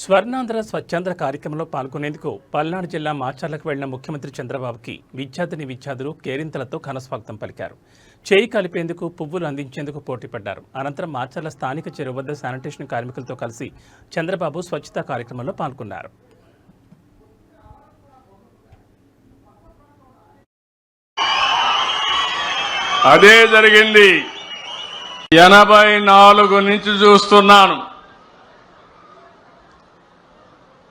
స్వర్ణాంధ్ర స్వచ్ఛాంధ్ర కార్యక్రమంలో పాల్గొనేందుకు పల్నాడు జిల్లా మాచర్లకు వెళ్ళిన ముఖ్యమంత్రి చంద్రబాబుకి విద్యార్థిని విద్యార్థులు కేరింతలతో ఘనస్వాగతం పలికారు. చేయి కలిపేందుకు పువ్వులు అందించేందుకు పోటీపడ్డారు. అనంతరం మాచర్ల స్థానిక చెరువు వద్ద శానిటేషన్ కార్మికులతో కలిసి చంద్రబాబు స్వచ్ఛతా కార్యక్రమంలో పాల్గొన్నారు. అదే జరిగింది. ఎనభై నాలుగు నుంచి చూస్తున్నాను.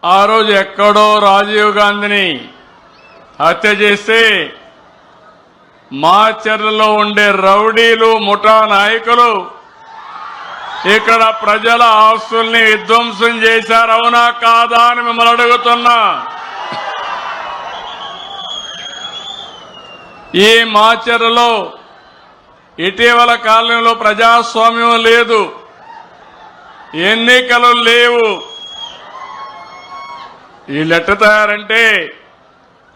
ఆ రోజు ఎక్కడో రాజీవ్ గాంధీని హత్య చేస్తే మాచర్లలో ఉండే రౌడీలు ముఠా నాయకులు ఇక్కడ ప్రజల ఆస్తుల్ని విధ్వంసం చేశారు. అవునా కాదా అని మిమ్మల్ని అడుగుతున్నా. ఈ మాచర్లలో ఇటీవల కాలంలో ప్రజాస్వామ్యం లేదు. ఎన్నికలు లేవు. ఈ ఎట్ట తయారంటే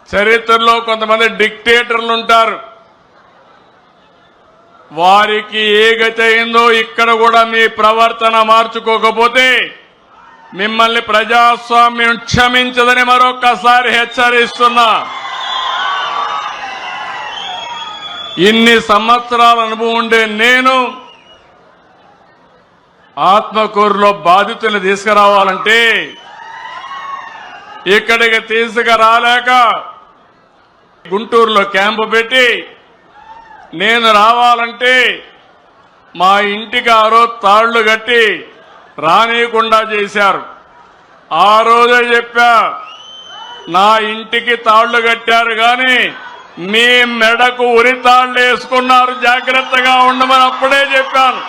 చరిత్రలో కొంతమంది డిక్టేటర్లు ఉంటారు. వారికి ఏ గతి అయిందో ఇక్కడ కూడా మీ ప్రవర్తన మార్చుకోకపోతే మిమ్మల్ని ప్రజాస్వామ్యం క్షమించదని మరొక్కసారి హెచ్చరిస్తున్నా. ఇన్ని సంవత్సరాల అనుభవం ఉండే నేను ఆత్మకూరులో బాధితుల్ని తీసుకురావాలంటే ఇక్కడికి తీసుకురాలేక గుంటూరులో క్యాంపు పెట్టి నేను రావాలంటే మా ఇంటికి ఆ రోజు తాళ్ళు కట్టి రానియకుండా చేశారు. ఆ రోజే చెప్పా నా ఇంటికి తాళ్ళు కట్టారు కానీ మీ మెడకు ఉరితాళ్ళు వేసుకున్నారు. జాగ్రత్తగా ఉండమని అప్పుడే చెప్పాను.